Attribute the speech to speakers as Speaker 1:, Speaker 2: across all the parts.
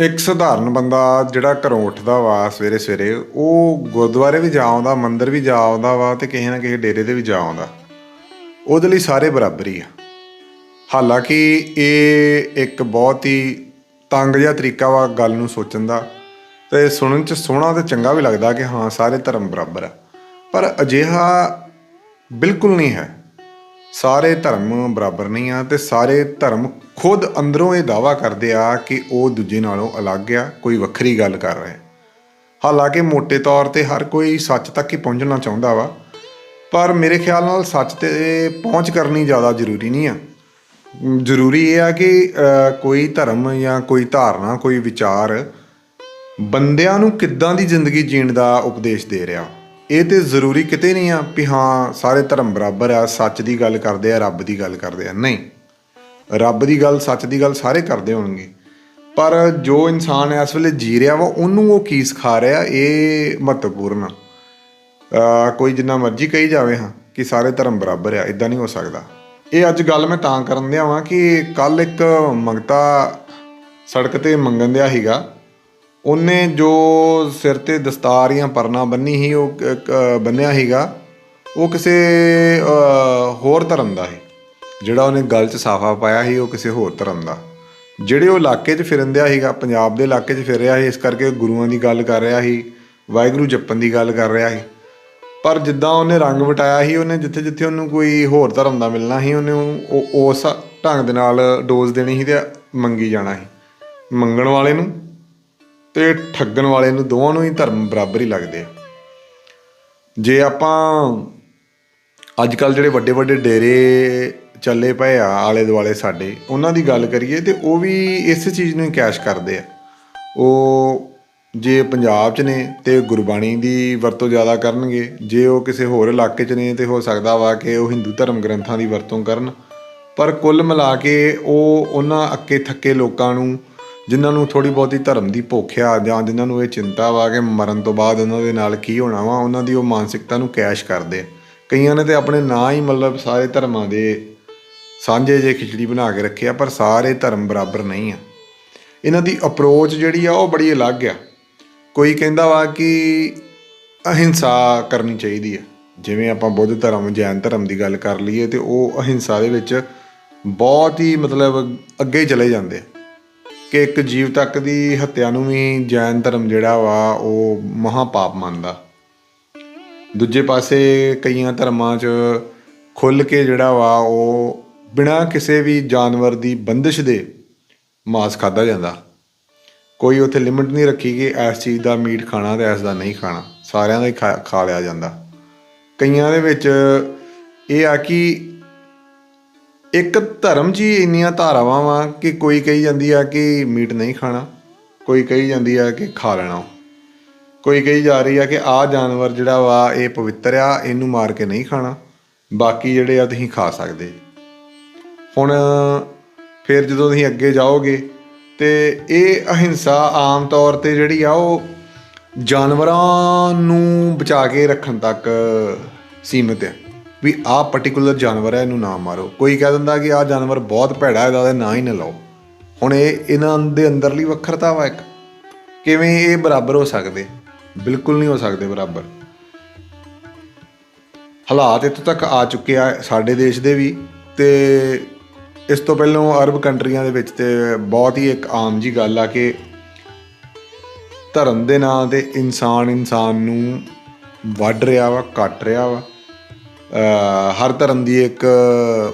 Speaker 1: ਇੱਕ ਸਧਾਰਨ ਬੰਦਾ ਜਿਹੜਾ ਘਰੋਂ ਉੱਠਦਾ ਵਾ ਸਵੇਰੇ ਸਵੇਰੇ, ਉਹ ਗੁਰਦੁਆਰੇ ਵੀ ਜਾ ਆਉਂਦਾ, ਮੰਦਿਰ ਵੀ ਜਾ ਆਉਂਦਾ ਵਾ ਤੇ ਕਿਸੇ ਨਾ ਕਿਸੇ ਡੇਰੇ ਦੇ ਵੀ ਜਾ ਆਉਂਦਾ। ਉਹਦੇ ਲਈ ਸਾਰੇ ਬਰਾਬਰ ਹੀ ਆ। ਹਾਲਾਂਕਿ ਇਹ ਇੱਕ ਬਹੁਤ ਹੀ ਤੰਗ ਜਿਹਾ ਤਰੀਕਾ ਵਾ ਗੱਲ ਨੂੰ ਸੋਚਣ ਦਾ ਤੇ ਸੁਣਨ ਚ ਸੋਹਣਾ ਤੇ ਚੰਗਾ ਵੀ ਲੱਗਦਾ ਕਿ ਹਾਂ, ਸਾਰੇ ਧਰਮ ਬਰਾਬਰ ਆ। ਪਰ ਅਜਿਹਾ ਬਿਲਕੁਲ ਨਹੀਂ ਹੈ। ਸਾਰੇ ਧਰਮ ਬਰਾਬਰ ਨਹੀਂ ਆ ਤੇ ਸਾਰੇ ਧਰਮ ਖੁਦ ਅੰਦਰੋਂ ਇਹ ਦਾਵਾ ਕਰਦੇ ਆ ਕਿ ਉਹ ਦੂਜੇ ਨਾਲੋਂ ਅਲੱਗ ਆ, ਕੋਈ ਵੱਖਰੀ ਗੱਲ ਕਰ ਰਿਹਾ। ਹਾਲਾਂਕਿ ਮੋٹے ਤੌਰ ਤੇ ਹਰ ਕੋਈ ਸੱਚ ਤੱਕ ਹੀ ਪਹੁੰਚਣਾ ਚਾਹੁੰਦਾ ਵਾ, ਪਰ ਮੇਰੇ ਖਿਆਲ ਨਾਲ ਸੱਚ ਤੇ ਪਹੁੰਚ ਕਰਨੀ ਜ਼ਿਆਦਾ ਜ਼ਰੂਰੀ ਨਹੀਂ ਆ। ਜ਼ਰੂਰੀ ਇਹ ਆ ਕਿ ਕੋਈ ਧਰਮ ਜਾਂ ਕੋਈ ਧਾਰਨਾ, ਕੋਈ ਵਿਚਾਰ ਬੰਦਿਆਂ ਨੂੰ ਕਿੱਦਾਂ ਦੀ ਜ਼ਿੰਦਗੀ ਜੀਣ ਦਾ ਉਪਦੇਸ਼ ਦੇ ਰਿਹਾ। ਇਹ ਤੇ ਜ਼ਰੂਰੀ ਕਿਤੇ ਨਹੀਂ ਆ ਵੀ ਹਾਂ, ਸਾਰੇ ਧਰਮ ਬਰਾਬਰ ਆ, ਸੱਚ ਦੀ ਗੱਲ ਕਰਦੇ ਆ, ਰੱਬ ਦੀ ਗੱਲ ਕਰਦੇ ਆ। ਨਹੀਂ। ਰੱਬ ਦੀ ਗੱਲ, ਸੱਚ ਦੀ ਗੱਲ ਸਾਰੇ ਕਰਦੇ ਹੋਣਗੇ। ਪਰ ਜੋ ਇਨਸਾਨ ਇਸ ਵੇਲੇ ਜੀ ਰਿਹਾ ਵਾ, ਉਹਨੂੰ ਉਹ ਕੀ ਸਿਖਾ ਰਿਹਾ, ਇਹ ਮਹੱਤਵਪੂਰਨ ਆ। ਕੋਈ ਜਿੰਨਾ ਮਰਜ਼ੀ ਕਹੀ ਜਾਵੇ ਹਾਂ ਕਿ ਸਾਰੇ ਧਰਮ ਬਰਾਬਰ ਆ ਇਦਾਂ ਨਹੀਂ ਹੋ ਸਕਦਾ। ਇਹ ਅੱਜ ਗੱਲ ਮੈਂ ਤਾਂ ਕਰਨ ਦਿਆ ਵਾਂ ਕਿ ਕੱਲ ਇੱਕ ਮੰਗਤਾ ਸੜਕ ਤੇ ਮੰਗਣ ਦਿਆ ਸੀਗਾ। ਉਹਨੇ ਜੋ ਸਿਰ ਤੇ ਦਸਤਾਰ ਜਾਂ ਪਰਨਾ ਬੰਨੀ ਸੀ, ਉਹ ਕ- ਬੰਨਿਆ ਸੀਗਾ, ਉਹ ਕਿਸੇ ਹੋਰ ਧਰਮ ਦਾ ਸੀ। ਜਿਹੜਾ ਉਹਨੇ ਗਲ 'ਚ ਸਾਫਾ ਪਾਇਆ ਸੀ, ਉਹ ਕਿਸੇ ਹੋਰ ਧਰਮ ਦਾ। ਜਿਹੜੇ ਉਹ ਇਲਾਕੇ 'ਚ ਫਿਰਨਿਆ ਸੀਗਾ, ਪੰਜਾਬ ਦੇ ਇਲਾਕੇ 'ਚ ਫਿਰ ਰਿਹਾ ਸੀ, ਇਸ ਕਰਕੇ ਗੁਰੂਆਂ ਦੀ ਗੱਲ ਕਰ ਰਿਹਾ ਸੀ, ਵਾਹਿਗੁਰੂ ਜਪਣ ਦੀ ਗੱਲ ਕਰ ਰਿਹਾ ਸੀ। ਪਰ ਜਿੱਦਾਂ ਉਹਨੇ ਰੰਗ ਵਟਾਇਆ ਸੀ, ਉਹਨੇ ਜਿੱਥੇ ਜਿੱਥੇ ਉਹਨੂੰ ਕੋਈ ਹੋਰ ਧਰਮ ਦਾ ਮਿਲਣਾ ਸੀ, ਉਹਨੇ ਉਹ- ਉਸ ਢੰਗ ਦੇ ਨਾਲ ਡੋਜ਼ ਦੇਣੀ ਸੀ ਤੇ ਮੰਗੀ ਜਾਣਾ ਸੀ। ਮੰਗਣ ਵਾਲੇ ਨੂੰ ਤੇ ਠੱਗਣ ਵਾਲੇ ਨੂੰ ਦੋਵਾਂ ਨੂੰ ਹੀ ਧਰਮ ਬਰਾਬਰ ਹੀ ਲੱਗਦੇ ਆ। ਜੇ ਆਪਾਂ ਅੱਜ ਕੱਲ ਜਿਹੜੇ ਵੱਡੇ ਵੱਡੇ ਡੇਰੇ ਚੱਲੇ ਪਏ ਆ ਆਲੇ ਦੁਆਲੇ ਸਾਡੇ, ਉਹਨਾਂ ਦੀ ਗੱਲ ਕਰੀਏ ਤੇ ਉਹ ਵੀ ਇਸੇ ਚੀਜ਼ ਨੂੰ ਹੀ ਕੈਸ਼ ਕਰਦੇ ਆ। ਉਹ ਜੇ ਪੰਜਾਬ 'ਚ ਨੇ ਤੇ ਗੁਰਬਾਣੀ ਦੀ ਵਰਤੋਂ ਜ਼ਿਆਦਾ ਕਰਨਗੇ, ਜੇ ਉਹ ਕਿਸੇ ਹੋਰ ਇਲਾਕੇ 'ਚ ਨੇ ਤੇ ਹੋ ਸਕਦਾ ਵਾ ਕਿ ਉਹ ਹਿੰਦੂ ਧਰਮ ਗ੍ਰੰਥਾਂ ਦੀ ਵਰਤੋਂ ਕਰਨ। ਪਰ ਕੁੱਲ ਮਿਲਾ ਕੇ ਉਹ ਉਹਨਾਂ ਅੱਕੇ ਥੱਕੇ ਲੋਕਾਂ ਨੂੰ ਜਿਨ੍ਹਾਂ ਨੂੰ ਥੋੜੀ ਬਹੁਤੀ ਧਰਮ ਦੀ ਭੁੱਖਿਆ ਜਾਂ ਜਿਨ੍ਹਾਂ ਨੂੰ ਇਹ ਚਿੰਤਾ ਵਾ ਕਿ ਮਰਨ ਤੋਂ ਬਾਅਦ ਉਹਨਾਂ ਦੇ ਨਾਲ ਕੀ ਹੋਣਾ ਵਾ, ਉਹਨਾਂ ਦੀ ਉਹ ਮਾਨਸਿਕਤਾ ਨੂੰ ਕੈਸ਼ ਕਰਦੇ ਆ। ਕਈਆਂ ਨੇ ਤੇ ਆਪਣੇ ਨਾਂ ਹੀ ਮਤਲਬ ਸਾਰੇ ਧਰਮਾਂ ਦੇ ਸਾਂਝੇ ਜੇ ਖਿਚੜੀ ਬਣਾ ਕੇ ਰੱਖਿਆ ਪਰ ਸਾਰੇ ਧਰਮ ਬਰਾਬਰ ਨਹੀਂ ਆ। ਇਹਨਾਂ ਦੀ ਅਪਰੋਚ ਜਿਹੜੀ ਆ, ਉਹ ਬੜੀ ਅਲੱਗ ਆ। ਕੋਈ ਕਹਿੰਦਾ ਵਾ ਕਿ ਅਹਿੰਸਾ ਕਰਨੀ ਚਾਹੀਦੀ ਆ। ਜਿਵੇਂ ਆਪਾਂ ਬੁੱਧ ਧਰਮ, ਜੈਨ ਧਰਮ ਦੀ ਗੱਲ ਕਰ ਲਈਏ ਤੇ ਉਹ ਅਹਿੰਸਾ ਦੇ ਵਿੱਚ ਬਹੁਤ ਹੀ ਮਤਲਬ ਅੱਗੇ ਚਲੇ ਜਾਂਦੇ ਆ। ਕਿ ਇੱਕ ਜੀਵ ਤੱਕ ਦੀ ਹੱਤਿਆ ਨੂੰ ਵੀ ਜੈਨ ਧਰਮ ਜਿਹੜਾ ਵਾ, ਉਹ ਮਹਾਪਾਪ ਮੰਨਦਾ। ਦੂਜੇ ਪਾਸੇ ਕਈਆਂ ਧਰਮਾਂ 'ਚ ਖੁੱਲ ਕੇ ਜਿਹੜਾ ਵਾ, ਉਹ ਬਿਨਾਂ ਕਿਸੇ ਵੀ ਜਾਨਵਰ ਦੀ ਬੰਦਿਸ਼ ਦੇ ਮਾਸ ਖਾਦਾ ਜਾਂਦਾ। ਕੋਈ ਉੱਥੇ ਲਿਮਿਟ ਨਹੀਂ ਰੱਖੀ ਕਿ ਇਸ ਚੀਜ਼ ਦਾ ਮੀਟ ਖਾਣਾ ਤੇ ਇਸ ਦਾ ਨਹੀਂ ਖਾਣਾ। ਸਾਰਿਆਂ ਦਾ ਹੀ ਖਾ ਖਾ ਲਿਆ ਜਾਂਦਾ। ਕਈਆਂ ਦੇ ਵਿੱਚ ਇਹ ਆ ਕਿ ਇੱਕ ਧਰਮ 'ਚ ਹੀ ਇੰਨੀਆਂ ਧਾਰਾਵਾਂ ਵਾ ਕਿ ਕੋਈ ਕਹੀ ਜਾਂਦੀ ਆ ਕਿ ਮੀਟ ਨਹੀਂ ਖਾਣਾ, ਕੋਈ ਕਹੀ ਜਾਂਦੀ ਆ ਕਿ ਖਾ ਲੈਣਾ। ਕੋਈ ਕਹੀ ਜਾ ਰਹੀ ਆ ਕਿ ਆਹ ਜਾਨਵਰ ਜਿਹੜਾ ਵਾ, ਇਹ ਪਵਿੱਤਰ ਆ, ਇਹਨੂੰ ਮਾਰ ਕੇ ਨਹੀਂ ਖਾਣਾ, ਬਾਕੀ ਜਿਹੜੇ ਆ ਤੁਸੀਂ ਖਾ ਸਕਦੇ। ਹੁਣ ਫਿਰ ਜਦੋਂ ਤੁਸੀਂ ਅੱਗੇ ਜਾਓਗੇ ਤੇ ਇਹ ਅਹਿੰਸਾ ਆਮ ਤੌਰ ਤੇ ਜਿਹੜੀ ਆ ਉਹ ਜਾਨਵਰਾਂ ਨੂੰ ਬਚਾ ਕੇ ਰੱਖਣ ਤੱਕ ਸੀਮਿਤ ਹੈ ਵੀ ਆਹ ਪਾਰਟਿਕੂਲਰ ਜਾਨਵਰ ਹੈ, ਇਹਨੂੰ ਨਾ ਮਾਰੋ। ਕੋਈ ਕਹਿ ਦਿੰਦਾ ਕਿ ਆਹ ਜਾਨਵਰ ਬਹੁਤ ਭੈੜਾ ਹੈ, ਇਹਦਾ ਨਾ ਹੀ ਨਾ ਲਾਓ। ਹੁਣ ਇਹ ਇਹਨਾਂ ਦੇ ਅੰਦਰਲੀ ਵੱਖਰਤਾ ਵਾ ਇੱਕ। ਕਿਵੇਂ ਇਹ ਬਰਾਬਰ ਹੋ ਸਕਦੇ? ਬਿਲਕੁਲ ਨਹੀਂ ਹੋ ਸਕਦੇ ਬਰਾਬਰ। ਹਾਲਾਤ ਇੱਥੋਂ ਤੱਕ ਆ ਚੁੱਕੇ ਆ ਸਾਡੇ ਦੇਸ਼ ਦੇ ਵੀ ਤੇ ਇਸ ਤੋਂ ਪਹਿਲਾਂ ਅਰਬ ਕੰਟਰੀਆਂ ਦੇ ਵਿੱਚ ਤੇ ਬਹੁਤ ਹੀ ਇੱਕ ਆਮ ਜੀ ਗੱਲ ਆ ਕਿ ਧਰਮ ਦੇ ਨਾਂ ਤੇ ਇਨਸਾਨ ਇਨਸਾਨ ਨੂੰ ਵੱਢ ਰਿਹਾ ਵਾ, ਕੱਟ ਰਿਹਾ ਵਾ। ਹਰ ਧਰਮ ਦੀ ਇੱਕ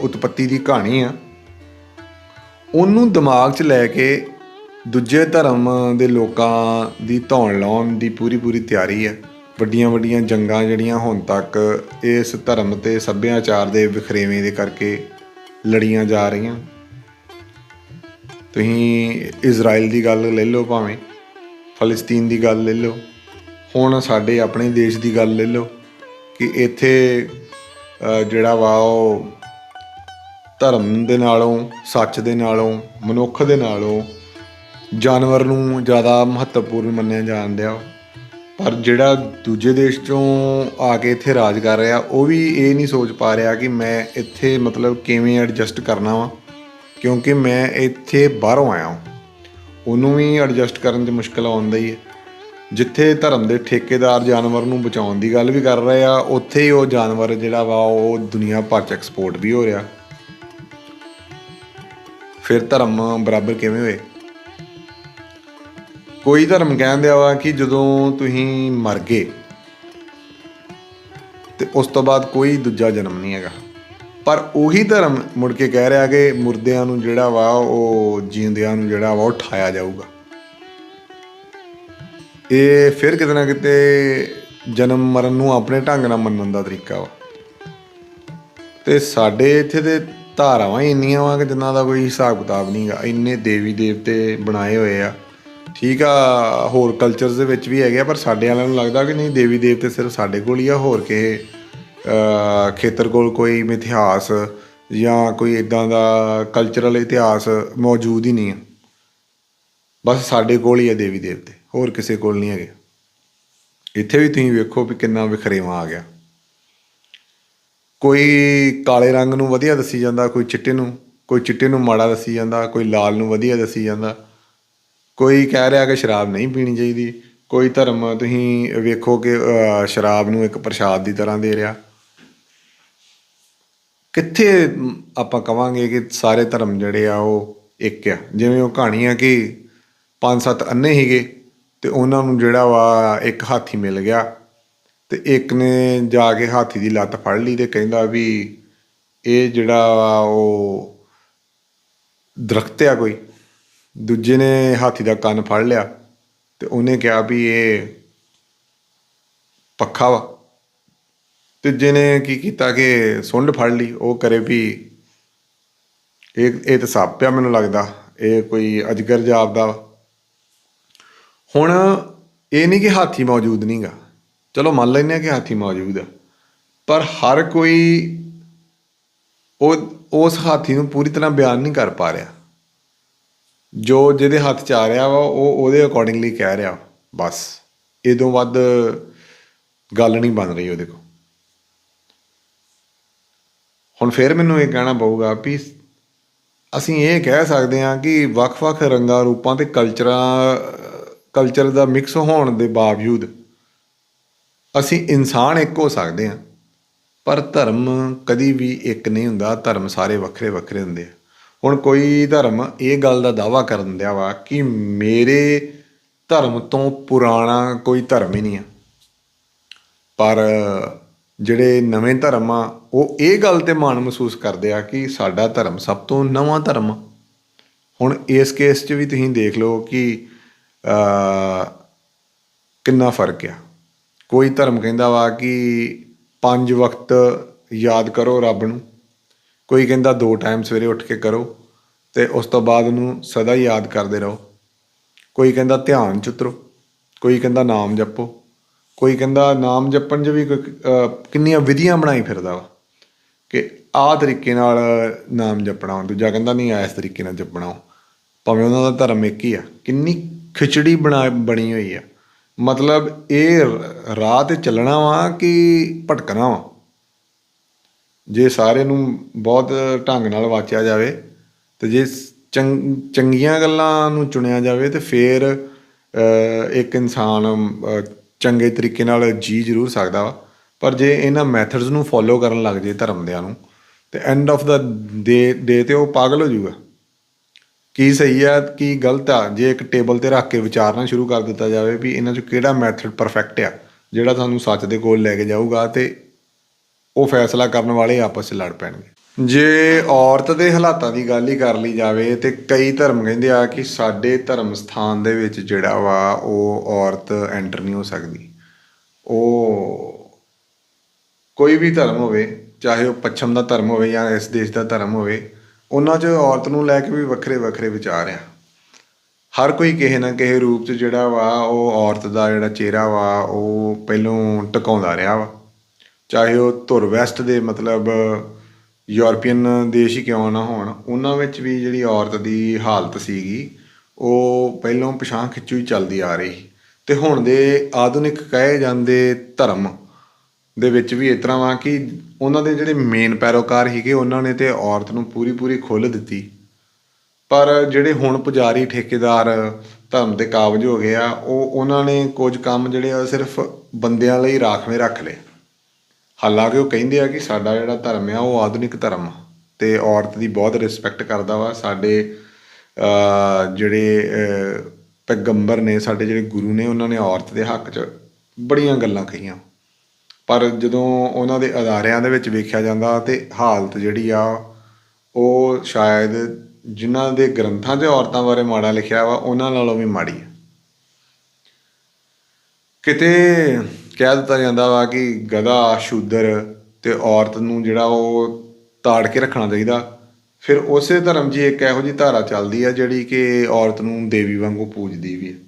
Speaker 1: ਉਤਪਤੀ ਦੀ ਕਹਾਣੀ ਆ। ਉਹਨੂੰ ਦਿਮਾਗ 'ਚ ਲੈ ਕੇ ਦੂਜੇ ਧਰਮ ਦੇ ਲੋਕਾਂ ਦੀ ਧੌਣ ਲਾਉਣ ਦੀ ਪੂਰੀ ਪੂਰੀ ਤਿਆਰੀ ਹੈ ਵੱਡੀਆਂ ਵੱਡੀਆਂ ਜੰਗਾਂ ਜਿਹੜੀਆਂ ਹੁਣ ਤੱਕ ਇਸ ਧਰਮ ਤੇ ਸੱਭਿਆਚਾਰ ਦੇ ਵਿਖਰੇਵੇਂ ਦੇ ਕਰਕੇ ਲੜੀਆਂ ਜਾ ਰਹੀਆਂ। ਤੁਸੀਂ ਇਜ਼ਰਾਈਲ ਦੀ ਗੱਲ ਲੈ ਲਓ ਭਾਵੇਂ, ਫਲਸਤੀਨ ਦੀ ਗੱਲ ਲੈ ਲਓ। ਹੁਣ ਸਾਡੇ ਆਪਣੇ ਦੇਸ਼ ਦੀ ਗੱਲ ਲੈ ਲਓ ਕਿ ਇੱਥੇ ਜਿਹੜਾ ਵਾ ਉਹ ਧਰਮ ਦੇ ਨਾਲੋਂ, ਸੱਚ ਦੇ ਨਾਲੋਂ, ਮਨੁੱਖ ਦੇ ਨਾਲੋਂ ਜਾਨਵਰ ਨੂੰ ਜ਼ਿਆਦਾ ਮਹੱਤਵਪੂਰਨ ਮੰਨਿਆ ਜਾਂਦਾ ਪਰ ਜਿਹੜਾ ਦੂਜੇ ਦੇਸ਼ ਚੋਂ ਆ ਕੇ ਇੱਥੇ ਰਾਜ ਕਰ ਰਿਹਾ, ਉਹ ਵੀ ਇਹ ਨਹੀਂ ਸੋਚ ਪਾ ਰਿਹਾ ਕਿ ਮੈਂ ਇੱਥੇ ਮਤਲਬ ਕਿਵੇਂ ਐਡਜਸਟ ਕਰਨਾ ਵਾ। ਕਿਉਂਕਿ ਮੈਂ ਇੱਥੇ ਬਾਹਰੋਂ ਆਇਆ ਹਾਂ। ਉਹਨੂੰ ਵੀ ਐਡਜਸਟ ਕਰਨ 'ਚ ਮੁਸ਼ਕਲ ਆਉਂਦਾ ਹੀ ਹੈ। ਜਿੱਥੇ ਧਰਮ ਦੇ ਠੇਕੇਦਾਰ ਜਾਨਵਰ ਨੂੰ ਬਚਾਉਣ ਦੀ ਗੱਲ ਵੀ ਕਰ ਰਹੇ ਆ, ਉੱਥੇ ਹੀ ਉਹ ਜਾਨਵਰ ਜਿਹੜਾ ਵਾ, ਉਹ ਦੁਨੀਆ ਭਰ 'ਚ ਐਕਸਪੋਰਟ ਵੀ ਹੋ ਰਿਹਾ। ਫਿਰ ਧਰਮ ਬਰਾਬਰ ਕਿਵੇਂ ਹੋਏ? ਕੋਈ ਧਰਮ ਕਹਿੰਦੇ ਆ ਵਾ ਕਿ ਜਦੋਂ ਤੁਸੀਂ ਮਰ ਗਏ, ਤੇ ਉਸ ਤੋਂ ਬਾਅਦ ਕੋਈ ਦੂਜਾ ਜਨਮ ਨਹੀਂ ਹੈਗਾ। ਪਰ ਉਹੀ ਧਰਮ ਮੁੜ ਕੇ ਕਹਿ ਰਿਹਾ ਕਿ ਮੁਰਦਿਆਂ ਨੂੰ ਜਿਹੜਾ ਵਾ, ਉਹ ਜਿਉਂਦਿਆਂ ਨੂੰ ਜਿਹੜਾ ਵਾ, ਉਹ ਠਾਇਆ ਜਾਊਗਾ। ਇਹ ਫਿਰ ਕਿਤੇ ਨਾ ਕਿਤੇ ਜਨਮ ਮਰਨ ਨੂੰ ਆਪਣੇ ਢੰਗ ਨਾਲ ਮੰਨਣ ਦਾ ਤਰੀਕਾ ਵਾ। ਤੇ ਸਾਡੇ ਇੱਥੇ ਦੇ ਧਾਰਾਵਾਂ ਹੀ ਇੰਨੀਆਂ ਵਾ ਕਿ ਜਿਨ੍ਹਾਂ ਦਾ ਕੋਈ ਹਿਸਾਬ ਕਿਤਾਬ ਨਹੀਂਗਾ ਇੰਨੇ ਦੇਵੀ ਦੇਵਤੇ ਬਣਾਏ ਹੋਏ ਆ। ਠੀਕ ਆ, ਹੋਰ ਕਲਚਰਸ ਦੇ ਵਿੱਚ ਵੀ ਹੈਗੇ ਆ, ਪਰ ਸਾਡੇ ਵਾਲਿਆਂ ਨੂੰ ਲੱਗਦਾ ਕਿ ਨਹੀਂ, ਦੇਵੀ ਦੇਵਤੇ ਸਿਰਫ ਸਾਡੇ ਕੋਲ ਹੀ ਆ, ਹੋਰ ਕਿਸੇ ਖੇਤਰ ਕੋਲ ਕੋਈ ਮਿਥਿਹਾਸ ਜਾਂ ਕੋਈ ਇਦਾਂ ਦਾ ਕਲਚਰਲ ਇਤਿਹਾਸ ਮੌਜੂਦ ਹੀ ਨਹੀਂ ਆ। ਬਸ ਸਾਡੇ ਕੋਲ ਹੀ ਆ ਦੇਵੀ ਦੇਵਤੇ। ਹੋਰ ਕਿਸੇ ਕੋਲ ਨਹੀਂ ਹੈਗੇ। ਇੱਥੇ ਵੀ ਤੁਸੀਂ ਵੇਖੋ ਵੀ ਕਿੰਨਾ ਵਿਖਰੇਵਾ ਆ ਗਿਆ। ਕੋਈ ਕਾਲੇ ਰੰਗ ਨੂੰ ਵਧੀਆ ਦੱਸੀ ਜਾਂਦਾ, ਕੋਈ ਚਿੱਟੇ ਨੂੰ, ਕੋਈ ਚਿੱਟੇ ਨੂੰ ਮਾੜਾ ਦੱਸੀ ਜਾਂਦਾ, ਕੋਈ ਲਾਲ ਨੂੰ ਵਧੀਆ ਦੱਸੀ ਜਾਂਦਾ। ਕੋਈ ਕਹਿ ਰਿਹਾ ਕਿ ਸ਼ਰਾਬ ਨਹੀਂ ਪੀਣੀ ਚਾਹੀਦੀ। ਕੋਈ ਧਰਮ ਤੁਸੀਂ ਵੇਖੋ ਕਿ ਸ਼ਰਾਬ ਨੂੰ ਇੱਕ ਪ੍ਰਸ਼ਾਦ ਦੀ ਤਰ੍ਹਾਂ ਦੇ ਰਿਹਾ। ਕਿੱਥੇ ਆਪਾਂ ਕਵਾਂਗੇ ਕਿ ਸਾਰੇ ਧਰਮ ਜਿਹੜੇ ਆ ਉਹ ਇੱਕ ਆ। ਜਿਵੇਂ ਉਹ ਕਹਾਣੀ ਆ ਕਿ ਪੰਜ ਸੱਤ ਅੰਨੇ ਹੀਗੇ ਤੇ ਉਹਨਾਂ ਨੂੰ ਜਿਹੜਾ ਵਾ ਇੱਕ ਹਾਥੀ ਮਿਲ ਗਿਆ ਤੇ ਇੱਕ ਨੇ ਜਾ ਕੇ ਹਾਥੀ ਦੀ ਲੱਤ ਫੜ ਲਈ ਤੇ ਕਹਿੰਦਾ ਵੀ ਇਹ ਜਿਹੜਾ ਵਾ ਉਹ ਦਰਖਤ ਆ ਕੋਈ, ਦੂਜੇ ਨੇ ਹਾਥੀ ਦਾ ਕੰਨ ਫੜ ਲਿਆ ਤੇ ਉਹਨੇ ਕਿਹਾ ਵੀ ਇਹ ਪੱਖਾ ਵਾ। ਤੀਜੇ ਨੇ ਕੀ ਕੀਤਾ ਕਿ ਸੁੰਡ ਫੜ ਲਈ, ਉਹ ਕਰੇ ਵੀ ਇਹ ਇਹ ਤਾਂ ਸੱਪ ਆ ਮੈਨੂੰ ਲੱਗਦਾ, ਇਹ ਕੋਈ ਅਜਗਰ ਜਾਪਦਾ ਵਾ। ਹੁਣ ਇਹ ਨਹੀਂ ਕਿ ਹਾਥੀ ਮੌਜੂਦ ਨਹੀਂਗਾ। ਚਲੋ ਮੰਨ ਲੈਂਦੇ ਆ ਕਿ ਹਾਥੀ ਮੌਜੂਦ ਆ। ਪਰ ਹਰ ਕੋਈ ਉਹ, ਉਸ ਹਾਥੀ ਨੂੰ ਪੂਰੀ ਤਰ੍ਹਾਂ ਬਿਆਨ ਨਹੀਂ ਕਰ ਪਾ ਰਿਹਾ। ਜੋ ਜਿਹਦੇ ਹੱਥ 'ਚ ਆ ਰਿਹਾ ਵਾ, ਉਹ ਉਹਦੇ ਅਕੋਰਡਿੰਗਲੀ ਕਹਿ ਰਿਹਾ। ਬਸ ਇਦੋਂ ਵੱਧ ਗੱਲ ਨਹੀਂ ਬਣ ਰਹੀ ਉਹਦੇ ਕੋਲ। ਹੁਣ ਫਿਰ ਮੈਨੂੰ ਇਹ ਕਹਿਣਾ ਪਊਗਾ ਵੀ ਅਸੀਂ ਇਹ ਕਹਿ ਸਕਦੇ ਹਾਂ ਕਿ ਵੱਖ-ਵੱਖ ਰੰਗਾਂ, ਰੂਪਾਂ ਤੇ ਕਲਚਰਾਂ ਕਲਚਰ ਦਾ ਮਿਕਸ ਹੋਣ ਦੇ ਬਾਵਜੂਦ ਅਸੀਂ ਇਨਸਾਨ ਇੱਕ ਹੋ ਸਕਦੇ ਹਾਂ, ਪਰ ਧਰਮ ਕਦੀ ਵੀ ਇੱਕ ਨਹੀਂ ਹੁੰਦਾ, ਧਰਮ ਸਾਰੇ ਵੱਖਰੇ ਵੱਖਰੇ ਹੁੰਦੇ ਆ। ਹੁਣ ਕੋਈ ਧਰਮ ਇਹ ਗੱਲ ਦਾ ਦਾਵਾ ਕਰਨ ਦਿਆ ਵਾ ਕਿ ਮੇਰੇ ਧਰਮ ਤੋਂ ਪੁਰਾਣਾ ਕੋਈ ਧਰਮ ਹੀ ਨਹੀਂ ਆ। ਪਰ ਜਿਹੜੇ ਨਵੇਂ ਧਰਮ ਆ, ਉਹ ਇਹ ਗੱਲ ਤੇ ਮਾਣ ਮਹਿਸੂਸ ਕਰਦੇ ਆ ਕਿ ਸਾਡਾ ਧਰਮ ਸਭ ਤੋਂ ਨਵਾਂ ਧਰਮ ਆ। ਹੁਣ ਇਸ ਕੇਸ 'ਚ ਵੀ ਤੁਸੀਂ ਦੇਖ ਲਓ ਕਿ ਕਿੰਨਾ ਫ਼ਰਕ ਆ? ਕੋਈ ਧਰਮ ਕਹਿੰਦਾ ਵਾ ਕਿ ਪੰਜ ਵਕਤ ਯਾਦ ਕਰੋ ਰੱਬ ਨੂੰ, ਕੋਈ ਕਹਿੰਦਾ ਦੋ ਟਾਈਮ ਸਵੇਰੇ ਉੱਠ ਕੇ ਕਰੋ ਤੇ ਉਸ ਤੋਂ ਬਾਅਦ ਉਹਨੂੰ ਸਦਾ ਯਾਦ ਕਰਦੇ ਰਹੋ। ਕੋਈ ਕਹਿੰਦਾ ਧਿਆਨ ਚ ਉਤਰੋ, ਕੋਈ ਕਹਿੰਦਾ ਨਾਮ ਜਪੋ, ਕੋਈ ਕਹਿੰਦਾ ਨਾਮ ਜਪਣ 'ਚ ਵੀ ਕਿੰਨੀਆਂ ਵਿਧੀਆਂ ਬਣਾਈ ਫਿਰਦਾ ਵਾ ਕਿ ਆਹ ਤਰੀਕੇ ਨਾਲ ਨਾਮ ਜਪਣਾ, ਦੂਜਾ ਕਹਿੰਦਾ ਨਹੀਂ ਆ ਇਸ ਤਰੀਕੇ ਨਾਲ ਜਪਣਾ ਭਾਵੇਂ ਉਹਨਾਂ ਦਾ ਧਰਮ ਇੱਕ ਹੀ ਆ, ਕਿੰਨੀ ਖਿਚੜੀ ਬਣਾ, ਬਣੀ ਹੋਈ ਆ। ਮਤਲਬ ਇਹ ਰਾਹ ਤੇ ਚੱਲਣਾ ਵਾ ਕਿ ਭਟਕਣਾ ਵਾ? ਜੇ ਸਾਰੇ ਨੂੰ ਬਹੁਤ ਢੰਗ ਨਾਲ ਵਾਚਿਆ ਜਾਵੇ ਤੇ ਜੇ ਸ- ਚੰਗੀਆਂ ਗੱਲਾਂ ਨੂੰ ਚੁਣਿਆ ਜਾਵੇ ਤੇ ਫਿਰ ਇੱਕ ਇਨਸਾਨ ਚੰਗੇ ਤਰੀਕੇ ਨਾਲ ਜੀ ਜ਼ਰੂਰ ਸਕਦਾ ਵਾ। ਪਰ ਜੇ ਇਹਨਾਂ ਮੈਥਡਸ ਨੂੰ ਫੋਲੋ ਕਰਨ ਲੱਗ ਜੇ ਧਰਮ ਦਿਆਂ ਨੂੰ, ਤੇ ਐਂਡ ਆਫ ਦਾ ਡੇ ਡੇ ਤੇ ਉਹ ਪਾਗਲ ਹੋ ਜਾਊਗਾ। ਕੀ ਸਹੀ ਆ, ਕੀ ਗਲਤ ਆ, ਜੇ ਇੱਕ ਟੇਬਲ ਤੇ ਰੱਖ ਕੇ ਵਿਚਾਰਨਾ ਸ਼ੁਰੂ ਕਰ ਦਿੱਤਾ ਜਾਵੇ ਵੀ ਇਹਨਾਂ 'ਚ ਕਿਹੜਾ ਮੈਥਡ ਪਰਫੈਕਟ ਆ, ਜਿਹੜਾ ਤੁਹਾਨੂੰ ਸੱਚ ਦੇ ਕੋਲ ਲੈ ਕੇ ਜਾਊਗਾ ਤੇ ਉਹ ਫੈਸਲਾ ਕਰਨ ਵਾਲੇ ਆਪਸ 'ਚ ਲੜ ਪੈਣਗੇ। ਜੇ ਔਰਤ ਦੇ ਹਾਲਾਤਾਂ ਦੀ ਗੱਲ ਹੀ ਕਰ ਲਈ ਜਾਵੇ ਤੇ ਕਈ ਧਰਮ ਕਹਿੰਦੇ ਆ ਕਿ ਸਾਡੇ ਧਰਮ ਸਥਾਨ ਦੇ ਵਿੱਚ ਜਿਹੜਾ ਵਾ ਉਹ ਔਰਤ ਐਂਟਰ ਨਹੀਂ ਹੋ ਸਕਦੀ। ਉਹ ਕੋਈ ਵੀ ਧਰਮ ਹੋਵੇ, ਚਾਹੇ ਉਹ ਪੱਛਮ ਦਾ ਧਰਮ ਹੋਵੇ ਜਾਂ ਇਸ ਦੇਸ਼ ਦਾ ਧਰਮ ਹੋਵੇ ਉਹਨਾਂ 'ਚ ਔਰਤ ਨੂੰ ਲੈ ਕੇ ਵੀ ਵੱਖਰੇ ਵੱਖਰੇ ਵਿਚਾਰ ਆ ਹਰ ਕੋਈ ਕਿਸੇ ਨਾ ਕਿਸੇ ਰੂਪ 'ਚ ਜਿਹੜਾ ਵਾ, ਉਹ ਔਰਤ ਦਾ ਜਿਹੜਾ ਚਿਹਰਾ ਵਾ, ਉਹ ਪਹਿਲੋਂ ਟਿਕਾਉਂਦਾ ਰਿਹਾ ਵਾ ਚਾਹੇ ਉਹ ਧੁਰ ਵੈਸਟ ਦੇ ਮਤਲਬ ਯੂਰਪੀਅਨ ਦੇਸ਼ ਹੀ ਕਿਉਂ ਨਾ ਹੋਣ, ਉਹਨਾਂ ਵਿੱਚ ਵੀ ਜਿਹੜੀ ਔਰਤ ਦੀ ਹਾਲਤ ਸੀਗੀ, ਉਹ ਪਹਿਲੋਂ ਪਛਾਣ ਖਿੱਚੂ ਹੀ ਚੱਲਦੀ ਆ ਰਹੀ ਸੀ। ਤੇ ਹੁਣ ਦੇ ਆਧੁਨਿਕ ਕਹੇ ਜਾਂਦੇ ਧਰਮ ਦੇ ਵਿੱਚ ਵੀ ਇਸ ਤਰ੍ਹਾਂ ਵਾ ਕਿ ਉਹਨਾਂ ਦੇ ਜਿਹੜੇ ਮੇਨ ਪੈਰੋਕਾਰ ਸੀਗੇ, ਉਹਨਾਂ ਨੇ ਤੇ ਔਰਤ ਨੂੰ ਪੂਰੀ ਪੂਰੀ ਖੁੱਲ੍ਹ ਦਿੱਤੀ। ਪਰ ਜਿਹੜੇ ਹੁਣ ਪੁਜਾਰੀ ਠੇਕੇਦਾਰ ਧਰਮ ਦੇ ਕਾਬਜ ਹੋ ਗਏ ਆ, ਉਹ ਉਹਨਾਂ ਨੇ ਕੁਝ ਕੰਮ ਜਿਹੜੇ ਆ, ਸਿਰਫ ਬੰਦਿਆਂ ਲਈ ਰਾਖਵੇਂ ਰੱਖ ਲਏ। ਹਾਲਾਂਕਿ ਉਹ ਕਹਿੰਦੇ ਆ ਕਿ ਸਾਡਾ ਜਿਹੜਾ ਧਰਮ ਆ, ਉਹ ਆਧੁਨਿਕ ਧਰਮ ਆ ਤੇ ਔਰਤ ਦੀ ਬਹੁਤ ਰਿਸਪੈਕਟ ਕਰਦਾ ਵਾ। ਸਾਡੇ ਜਿਹੜੇ ਪੈਗੰਬਰ ਨੇ, ਸਾਡੇ ਜਿਹੜੇ ਗੁਰੂ ਨੇ, ਉਹਨਾਂ ਨੇ ਔਰਤ ਦੇ ਹੱਕ 'ਚ ਬੜੀਆਂ ਗੱਲਾਂ ਕਹੀਆਂ। ਪਰ ਜਦੋਂ ਉਹਨਾਂ ਦੇ ਅਦਾਰਿਆਂ ਦੇ ਵਿੱਚ ਵੇਖਿਆ ਜਾਂਦਾ ਤੇ ਹਾਲਤ ਜਿਹੜੀ ਆ, ਉਹ ਸ਼ਾਇਦ ਜਿਨ੍ਹਾਂ ਦੇ ਗ੍ਰੰਥਾਂ 'ਚ ਔਰਤਾਂ ਬਾਰੇ ਮਾੜਾ ਲਿਖਿਆ ਵਾ, ਉਹਨਾਂ ਨਾਲੋਂ ਵੀ ਮਾੜੀ ਹੈ ਕਿਤੇ ਕਹਿ ਦਿੱਤਾ ਜਾਂਦਾ ਵਾ ਕਿ ਗਧਾ, ਸ਼ੂਦਰ ਤੇ ਔਰਤ ਨੂੰ ਜਿਹੜਾ ਉਹ ਤਾੜ ਕੇ ਰੱਖਣਾ ਚਾਹੀਦਾ। ਫਿਰ ਉਸੇ ਧਰਮ 'ਚ ਇੱਕ ਇਹੋ ਜਿਹੀ ਧਾਰਾ ਚੱਲਦੀ ਆ, ਜਿਹੜੀ ਕਿ ਔਰਤ ਨੂੰ ਦੇਵੀ ਵਾਂਗੂ ਪੂਜਦੀ ਵੀ ਹੈ